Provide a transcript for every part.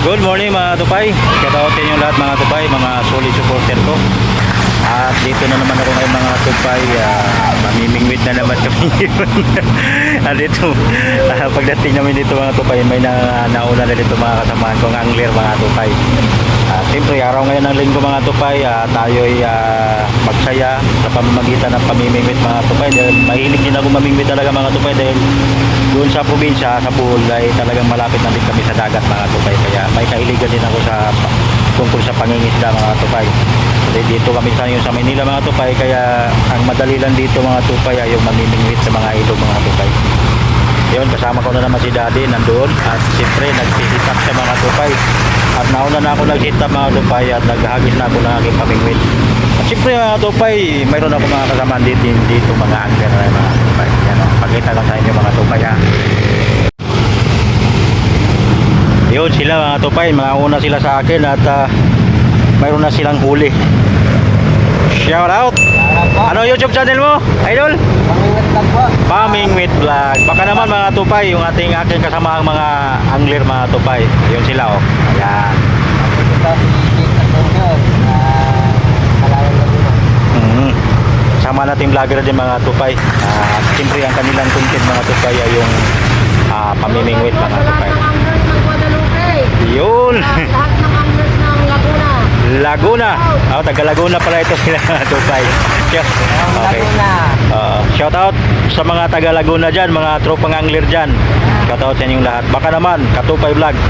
Good morning mga tupay. Shoutout inyo lahat mga tupay, mga solid supporter ko. At dito na naman ako ngayon mga tupay. Uh, mamimingwit na naman kami. At dito, ah, pagdating namin dito mga tupay, may na, nauna na dito mga kasamahan kong angler mga tupay. Siyempre, araw ngayon ng linggo mga tupay, ah, tayo'y ah, magsaya sa pamamagitan ng pamimingwit mga tupay. Dahil mahilig din ako mamingwit talaga mga tupay dahil doon sa probinsya, sa pool ay talagang malapit na din kami sa dagat mga tupay. Kaya may kahiligan din ako sa tungkol sa pangingisda mga tupay. Kasi dito kami sa sa Manila mga tupay, kaya ang madali lang dito mga tupay ay yung mamimingwit sa mga ilog mga tupay. Yun, kasama ko na naman si daddy nandoon at siyempre nagsisitap sa mga tupay. At nauna na ako nagsitap mga tupay at naghagis na ako ng aking pamingwit. At siyempre mga tupay, mayroon ako mga kasama dito, dito mga angler na mga tupay. Yan, o, pakita lang sa inyo mga tupay ha. Yun sila mga tupay, mga una sila sa akin at ah, mayroon na silang huli. Shout out! Ano YouTube channel mo, idol? With Vlog. Baka naman mga tupay, yung ating aking kasama mga angler mga tupay. Yun sila oh. Ayan. Mhm. Sama nating vlogger din mga tupay. At siyempre ang kanilang content mga tupay ay yung ah, pamimingwit mga tupay. Yun! Lahat ng anglers ng Laguna. Laguna. Oh, taga Laguna pala ito sila tupay. Yes. Okay. Uh, shout out sa mga taga Laguna dyan, mga tropang angler dyan. Shout out sa inyong lahat. Baka naman, Katupay Vlog.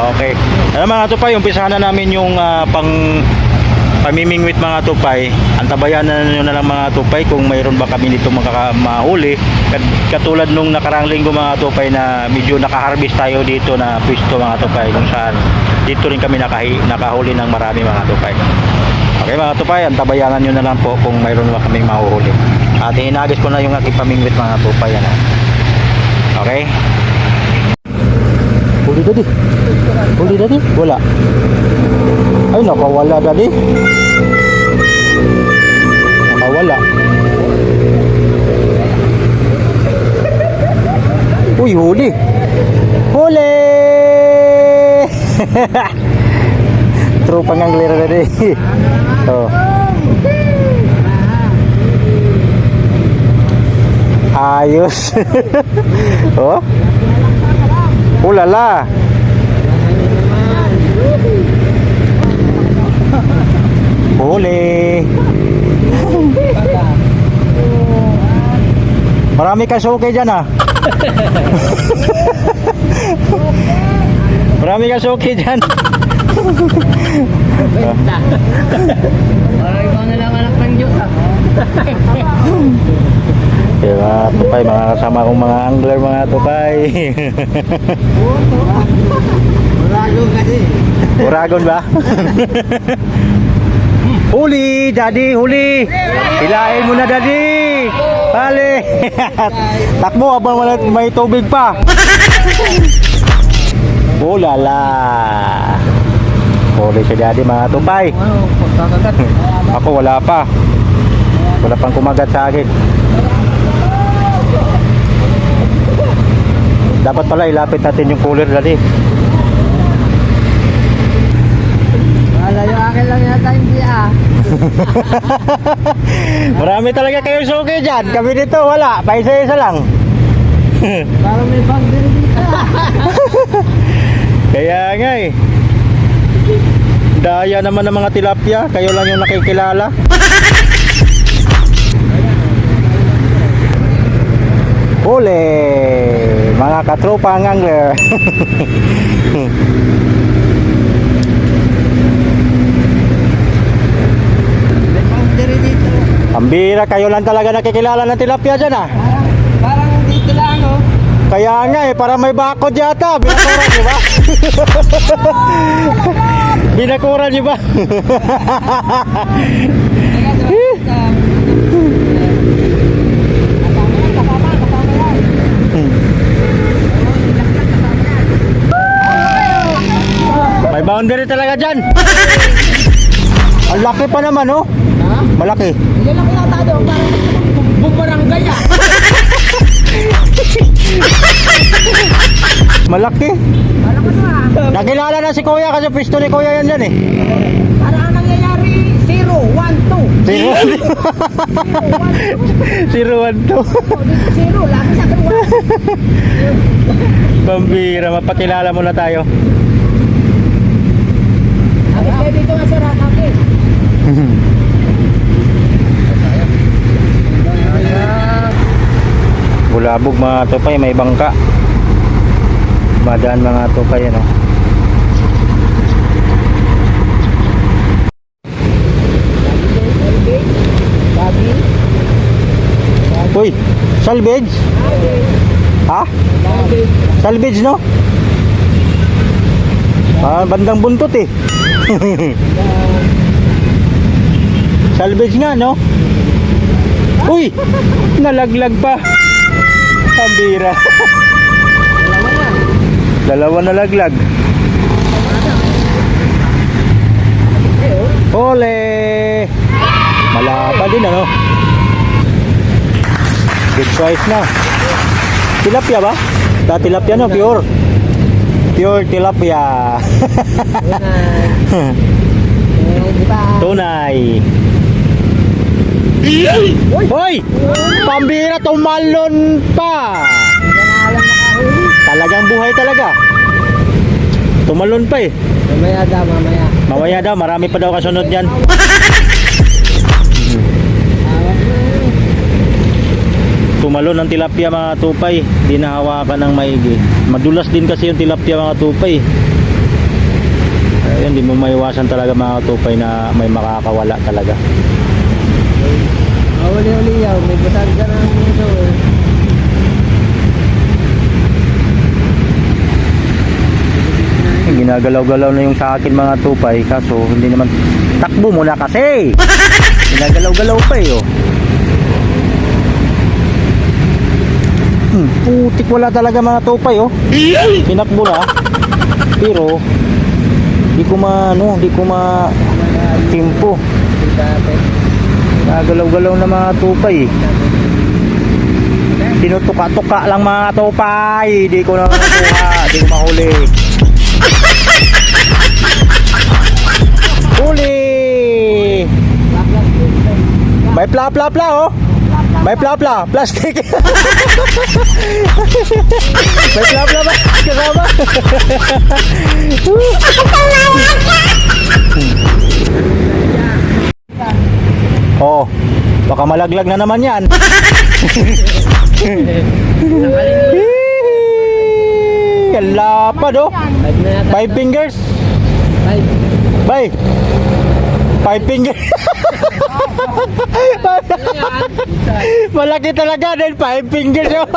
Okay. Ano mga tupay, umpisahan na namin yung ah, pang pamimingwit mga tupay. Antabayan na nyo na lang mga tupay kung mayroon ba kami dito makaka- mahuli. Kat- Katulad nung nakarang linggo mga tupay na medyo nakaharvest tayo dito na pwesto mga tupay kung saan dito rin kami nakahi, nakahuli ng marami mga tupay. Okay mga tupay, antabayanan nyo na lang po kung mayroon ba kaming mahuhuli. At hinagis ko na yung aking pamingwit mga tupay. Ano. Okay? Huli daddy. Huli daddy? Wala. Ay, nakawala daddy. Nakawala. Uy, huli. Huli! Tropang angler daddy. Oh. Ayos. oh. Ulala. Huli. Marami kang suki dyan ah. Marami kang suki dyan. Parang ikaw na lang anak ng Diyos ah. Mga tupay, mga kasama kong mga angler, mga tupay. Urago kasi. Uragon ba? huli, daddy, huli. Hilain mo na, daddy. Hali. Takbo habang wala, may tubig pa. Oh, lala. Huli si daddy, mga tupay. Ako wala pa. Wala pang kumagat sa akin. Dapat pala ilapit natin yung cooler dali. Akin lang yata hindi ah. Marami talaga kayo suki dyan. Kami dito wala. Paisa-isa lang. Parang may bag din dito. Kaya nga eh. Daya naman ng mga tilapia. Kayo lang yung nakikilala. Huli! Mga katropa ang angler. May boundary dito. Pambira, kayo lang talaga nakikilala ng tilapia dyan ah. Parang, parang dito lang oh. Kaya nga eh, para may bakod yata. Binakuran niyo ba? Binakuran niyo ba? May boundary talaga dyan. Ang laki pa naman oh. Malaki. Yan lang yata doon. Parang bumarangay ah. Malaki. Alam mo na ah. Nakilala na si Kuya kasi pisto ni Kuya yan dyan eh. Para ang nangyayari, 0, 1, 2. Zero. Zero one two. Zero, lagi sa akin 1. Pambira, mapakilala mo na tayo. Agad kayo dito nga sir, akakit. Bulabog mga tupay, may bangka. Madaan mga tupay, ano. Uy, salvage? Ha? Salvage, no? Ah, bandang buntot eh. salvage nga, no? Uy, nalaglag pa. Pambira. Dalawa nalaglag. Ole! Malapa din ano? Good price na. Tilapia ba? Ta tilapia no, pure. Pure tilapia. ba? Tunay. Hoy! Pambira tumalon pa. Talagang buhay talaga. Tumalon pa eh. Mamaya daw, mamaya. Mamaya daw, marami pa daw kasunod yan. Tumalon ang tilapia mga tupay. Di nahawakan ng maigi. Madulas din kasi yung tilapia mga tupay. Ayun, di mo maiwasan talaga mga tupay na may makakawala talaga. Ah, uli-uli yaw. May basag ka na ito. eh. Ginagalaw-galaw na yung sa akin mga tupay kaso hindi naman takbo mo na kasi. Ginagalaw-galaw pa eh oh. Hmm, putik wala talaga mga tupay oh. Tinakbo na. Pero di ko ma ano, di ko ma timpo. Nagalaw-galaw na mga tupay. Tinutuka-tuka lang mga tupay. Di ko na makuha. Di ko mahuli. Huli! May pla-pla-pla oh. May pla-pla. Plastic. May pla-pla ba? Kasama. Oh. Baka malaglag na naman yan. Ang lapad oh. Five fingers. Bay. Five fingers. Malaki talaga din. Five fingers oh.